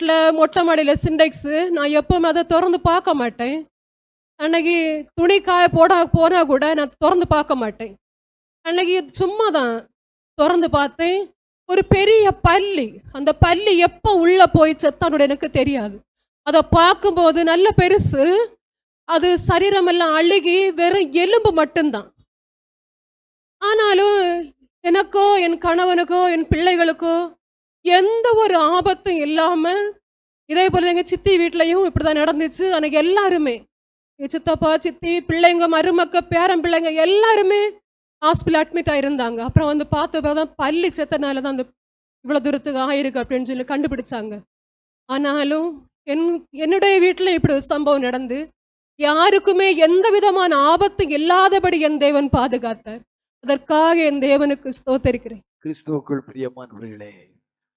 வீட்டில் மொட்டை மாடியில் சிண்டெக்ஸு நான் எப்போவுமே அதை திறந்து பார்க்க மாட்டேன். அன்னைக்கு துணி காய போட போனால் கூட நான் திறந்து பார்க்க மாட்டேன். அன்னைக்கு சும்மா தான் திறந்து பார்த்தேன். ஒரு பெரிய பள்ளி அந்த பள்ளி எப்போ உள்ளே போய் செத்தானோட எனக்கு தெரியாது. அதை பார்க்கும்போது நல்ல பெருசு. அது சரீரமெல்லாம் அழுகி வெறும் எலும்பு மட்டும்தான். ஆனாலும் எனக்கோ என் கணவனுக்கோ என் பிள்ளைகளுக்கோ எந்த ஒரு ஆபத்தும் இல்லாமல் இதே போல் எங்கள் சித்தி வீட்லேயும் இப்படி தான் நடந்துச்சு. அன்னைக்கு எல்லாருமே எங்கள் சித்தப்பா சித்தி பிள்ளைங்க மருமக்க பேரன் பிள்ளைங்க எல்லாருமே ஹாஸ்பிட்டல் அட்மிட் ஆகிருந்தாங்க அப்புறம் வந்து பார்த்து தான் செத்தனால தான் அந்த இவ்வளோ தூரத்துக்கு ஆயிருக்கு அப்படின்னு சொல்லி கண்டுபிடிச்சாங்க. ஆனாலும் என் என்னுடைய வீட்டில் இப்படி ஒரு சம்பவம் நடந்து யாருக்குமே எந்த விதமான ஆபத்தும் இல்லாதபடி என் தேவன் பாதுகாத்தார். அதற்காக என் தேவனுக்கு ஸ்தோத்தரிக்கிறேன். கிறிஸ்துவுக்குள் பிரியமானவர்களே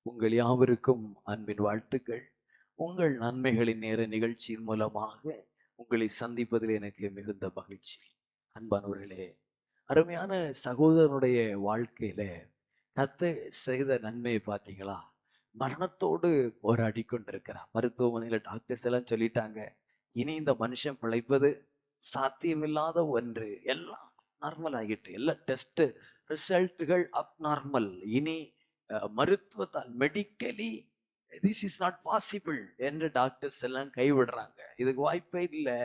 உங்கள் யாவருக்கும் அன்பின் வாழ்த்துக்கள். உங்கள் நன்மைகளின் நேர நிகழ்ச்சியின் மூலமாக உங்களை சந்திப்பதில் எனக்கு மிகுந்த மகிழ்ச்சி. அன்பானவர்களே அருமையான சகோதரனுடைய வாழ்க்கையில கத்த செய்த நன்மையை பார்த்தீங்களா? மரணத்தோடு போராடி கொண்டிருக்கிறார். மருத்துவமனையில் டாக்டர்ஸ் எல்லாம் சொல்லிட்டாங்க இனி இந்த மனுஷன் பிழைப்பது சாத்தியமில்லாத ஒன்று. எல்லாம் நார்மல் ஆகிட்டு எல்லா டெஸ்ட் ரிசல்ட்டுகள் அப் நார்மல் இனி மருத்துவத்தால் medically this is not possible என்று டாக்டர்ஸ் எல்லாம் கைவிடுறாங்க. இதுக்கு வாய்ப்பே இல்லை.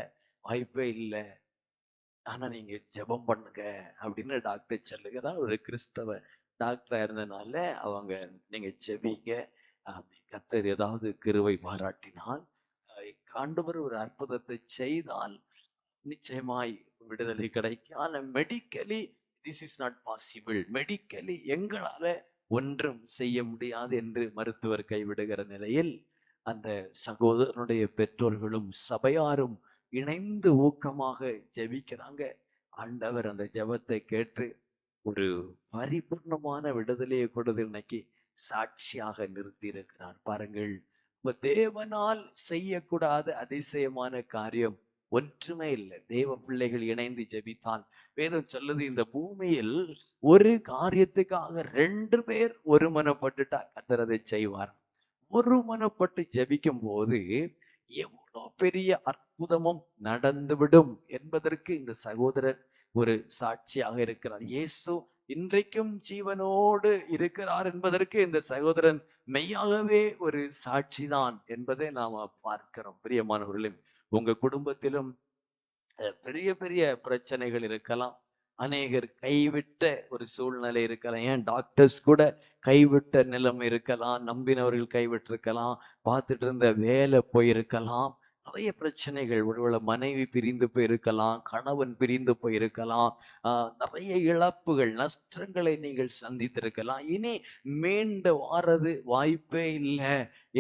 வாய்ப்பே இல்லை. ஆனால் நீங்கள் ஜெபம் பண்ணுங்க அப்படின்னு டாக்டர் சொல்லுங்க. தான் ஒரு கிறிஸ்தவ டாக்டராக இருந்தனால அவங்க நீங்கள் ஜெபிங்க. கத்தர் ஏதாவது கிருவை பாராட்டினால் காண்டவர் ஒரு அற்புதத்தை செய்தால் நிச்சயமாய் விடுதலை கிடைக்கும். ஆனால் medically this is not possible medically எங்களால் ஒன்றும் செய்ய முடியாது என்று மருத்துவர் கைவிடுகிற நிலையில் அந்த சகோதரனுடைய பெற்றோர்களும் சபையாரும் இணைந்து ஊக்கமாக ஜெபிக்கிறாங்க. ஆண்டவர் அந்த ஜெபத்தை கேட்டு ஒரு பரிபூர்ணமான விடுதலையை கொடுத்து இன்னைக்கு சாட்சியாக நிறுத்தியிருக்கிறார். பாருங்கள் தேவனால் செய்யக்கூடாத அதிசயமான காரியம் ஒன்றுமே இல்லை. தேவ பிள்ளைகள் இணைந்து ஜெபித்தான். வேதம் சொல்லுது இந்த பூமியில் ஒரு காரியத்துக்காக ரெண்டு பேர் ஒருமனப்பட்டுட்டா கத்தர் அதை செய்வார். ஒருமனப்பட்டு ஜெபிக்கும் போது எவ்வளோ பெரிய அற்புதமும் நடந்துவிடும் என்பதற்கு இந்த சகோதரர் ஒரு சாட்சியாக இருக்கிறார். இயேசு இன்றைக்கும் ஜீவனோடு இருக்கிறார் என்பதற்கு இந்த சகோதரன் மெய்யாகவே ஒரு சாட்சிதான் என்பதை நாம பார்க்கிறோம். பிரியமானவர்களே உங்க குடும்பத்திலும் பெரிய பெரிய பிரச்சனைகள் இருக்கலாம். அநேகர் கைவிட்ட ஒரு சூழ்நிலை இருக்கலாம். ஏன்? டாக்டர்ஸ் கூட கைவிட்ட நிலைமை இருக்கலாம். நம்பினவர்கள் கைவிட்டிருக்கலாம். பார்த்துட்டு இருந்த வேலை போயிருக்கலாம். நிறைய பிரச்சனைகள். ஒருவேளை மனைவி பிரிந்து போயிருக்கலாம் கணவன் பிரிந்து போயிருக்கலாம் நிறைய இழப்புகள் நஷ்டங்களை நீங்கள் சந்தித்திருக்கலாம். இனி மீண்டு வாரது வாய்ப்பே இல்லை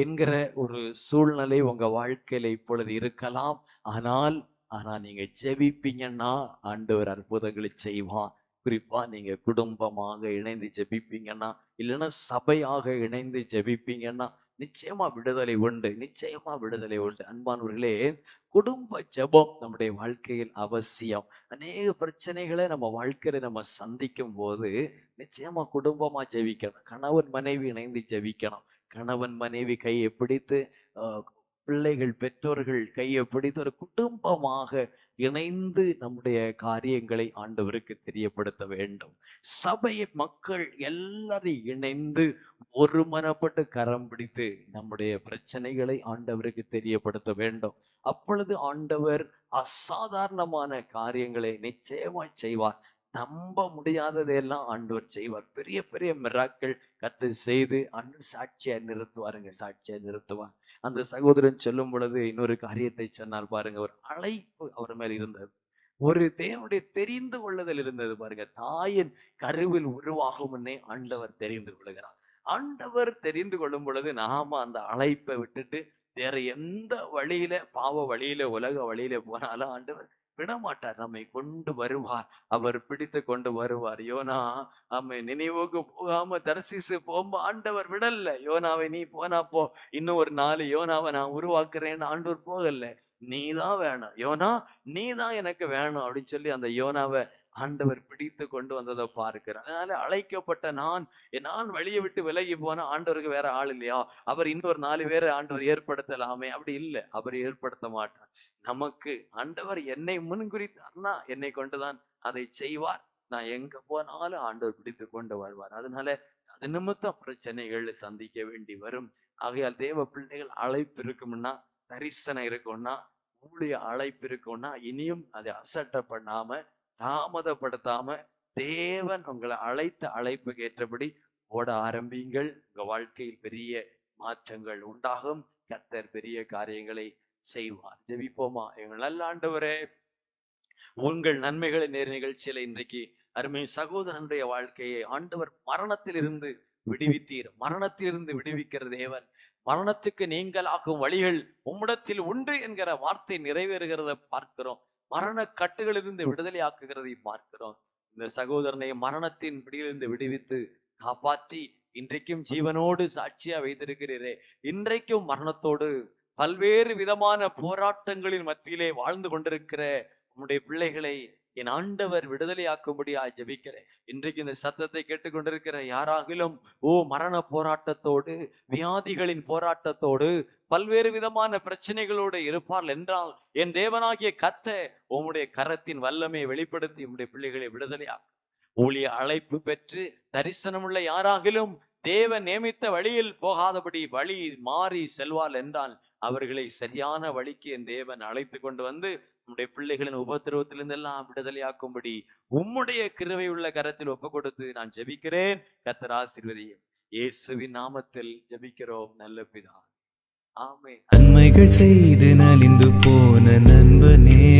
என்கிற ஒரு சூழ்நிலை உங்க வாழ்க்கையில இப்பொழுது இருக்கலாம். ஆனால் ஆனா நீங்க ஜெபிப்பீங்கன்னா ஆண்டவர் அற்புதங்களை செய்வான் குறிப்பா நீங்க குடும்பமாக இணைந்து ஜெபிப்பீங்கன்னா இல்லைன்னா சபையாக இணைந்து ஜெபிப்பீங்கன்னா நிச்சயமா விடுதலை உண்டு நிச்சயமா விடுதலை உண்டு. அன்பானவர்களே குடும்ப ஜெபம் நம்முடைய வாழ்க்கையில் அவசியம். அநேக பிரச்சனைகளை நம்ம வாழ்க்கையில நம்ம சந்திக்கும் போது நிச்சயமா குடும்பமா ஜெபிக்கணும். கணவன் மனைவி இணைந்து ஜெபிக்கணும். கணவன் மனைவி கையை பிடித்து பிள்ளைகள் பெற்றோர்கள் கையை பிடித்து ஒரு குடும்பமாக இணைந்து நம்முடைய காரியங்களை ஆண்டவருக்கு தெரியப்படுத்த வேண்டும். சபை மக்கள் எல்லாரையும் இணைந்து ஒருமனப்பட்டு கரம் பிடித்து நம்முடைய பிரச்சனைகளை ஆண்டவருக்கு தெரியப்படுத்த வேண்டும். அப்பொழுது ஆண்டவர் அசாதாரணமான காரியங்களை நிச்சயமாய் செய்வார். நம்ப முடியாததையெல்லாம் ஆண்டவர் செய்வார். பெரிய பெரிய மிராக்கள் கத்து செய்து அன்று சாட்சியா நிறுத்துவாருங்க சாட்சியா நிறுத்துவார். அந்த சகோதரன் சொல்லும் பொழுது இன்னொரு காரியத்தை சொன்னால் பாருங்க ஒரு அழைப்பு அவர் மேல் இருந்தது. ஒரு தேவனுடைய தெரிந்து கொள்ளுதல் இருந்தது பாருங்க தாயின் கருவில் உருவாகும் முன்னே ஆண்டவர் தெரிந்து கொள்கிறார். ஆண்டவர் தெரிந்து கொள்ளும் பொழுது நாம அந்த அழைப்பை விட்டுட்டு வேற எந்த வழியில பாவ வழியில உலக வழியில போனாலும் ஆண்டவர் விடமாட்டார். நம்மை கொண்டு வருவார். அவர் பிடித்து கொண்டு வருவார். யோனா நம்மை நினைவுக்கு போகாம தரிசிச்சு போகும்போ ஆண்டவர் விடல. யோனாவை நீ போனா போ. இன்னும் ஒரு நாலு யோனாவை நான் உருவாக்குறேன்னு ஆண்டவர் போகல. நீ தான் வேணும். யோனா நீ தான் எனக்கு வேணும் அப்படின்னு சொல்லி அந்த யோனாவை ஆண்டவர் பிடித்து கொண்டு வந்ததை பார்க்கிறேன் அதனால அழைக்கப்பட்ட நான் நான் வழியை விட்டு விலகி போனா ஆண்டவருக்கு வேற ஆள் இல்லையா? அவர் இன்னொரு நாலு பேரை ஆண்டவர் ஏற்படுத்தலாமே? அப்படி இல்லை. அவர் ஏற்படுத்த மாட்டார். நமக்கு ஆண்டவர் என்னை முன்குறித்தார்னா என்னை கொண்டுதான் அதை செய்வார். நான் எங்க போனாலும் ஆண்டவர் பிடித்து கொண்டு வருவார். அதனால அது நிமித்தம் பிரச்சனைகள் சந்திக்க வேண்டி வரும். ஆகையால் தேவ பிள்ளைகள் அழைப்பு இருக்கும்னா தரிசனம் இருக்கும்னா ஊழிய அழைப்பு இருக்கும்னா இனியும் அதை அசட்டை பண்ணாம தாமதப்படுத்தாம தேவன் உங்களை அழைத்த அழைப்புக்கு ஏற்றபடி ஓட ஆரம்பிங்கள் உங்க வாழ்க்கையில் பெரிய மாற்றங்கள் உண்டாகும். கத்தர் பெரிய காரியங்களை செய்வார். ஜெபிப்போமா? எங்கள் நல்ல ஆண்டவரே உங்கள் நன்மைகளை நேர் நிகழ்ச்சியில இன்றைக்கு அருமை சகோதரனுடைய வாழ்க்கையை ஆண்டவர் மரணத்திலிருந்து விடுவித்தீர். மரணத்திலிருந்து விடுவிக்கிற தேவன் மரணத்துக்கு நீங்களாக்கும் வழிகள் உம்மிடத்தில் உண்டு என்கிற வார்த்தை நிறைவேறுகிறத பார்க்கிறோம். மரண கட்டுகளிலிருந்து விடுதலை ஆக்குகிறதை பார்க்கிறோம். இந்த சகோதரனை மரணத்தின் பிடியிலிருந்து விடுவித்து காப்பாற்றி இன்றைக்கும் ஜீவனோடு சாட்சியா வைத்திருக்கிறீரே. இன்றைக்கும் மரணத்தோடு பல்வேறு விதமான போராட்டங்களின் மத்தியிலே வாழ்ந்து கொண்டிருக்கிற உம்முடைய பிள்ளைகளை என் ஆண்டவர் விடுதலையாக்கும்படியா ஜபிக்கிறேன். இன்றைக்கு இந்த சத்தத்தை கேட்டுக்கொண்டிருக்கிற யாராகிலும் ஓ மரண போராட்டத்தோடு வியாதிகளின் போராட்டத்தோடு பல்வேறு விதமான பிரச்சனைகளோடு இருப்பார்கள் என்றால் என் தேவனாகிய கத்த உம்முடைய கரத்தின் வல்லமை வெளிப்படுத்தி உம்முடைய பிள்ளைகளை விடுதலையாக்கும். ஊழிய அழைப்பு பெற்று தரிசனமுள்ள யாராகிலும் தேவன் நியமித்த வழியில் போகாதபடி வழி மாறி செல்வாள் என்றால் அவர்களை சரியான வழிக்கு என் தேவன் அழைத்து கொண்டு வந்து உம்முடைய பிள்ளைகளின் உபத்திரவத்திலிருந்தெல்லாம் விடுதலையாக்கும்படி உம்முடைய கிருவை உள்ள கரத்தில் ஒப்பு கொடுத்து நான் ஜெபிக்கிறேன். கத்தர் ஆசிர்வதியும். இயேசுவின் நாமத்தில் ஜெபிக்கிறோம் நல்ல பிதா. ஆமே நன்மைகள் செய்து நலிந்து போன நண்பனே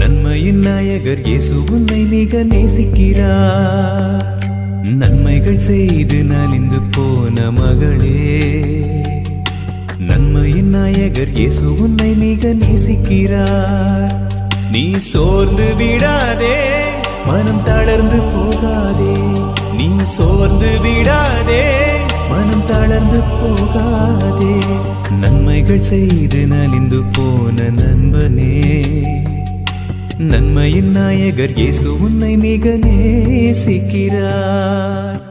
நன்மையின் நாயகர் இயேசு உன்னை மிக நேசிக்கிறார். நன்மைகள் செய்து நலிந்து போன மகளே நன்மையின் நாயகர் இயேசு உன்னை மிக நேசிக்கிறார். நீ சோர்ந்து விடாதே மனம் தளர்ந்து போகாதே. நீ சோர்ந்து விடாதே மனம் தளர்ந்து போகாதே. நன்மைகள் செய்து நலிந்து போன நண்பனே. நன்மையின் நாயகர் இயேசு உன்னை மிக நேசிக்கிறார்.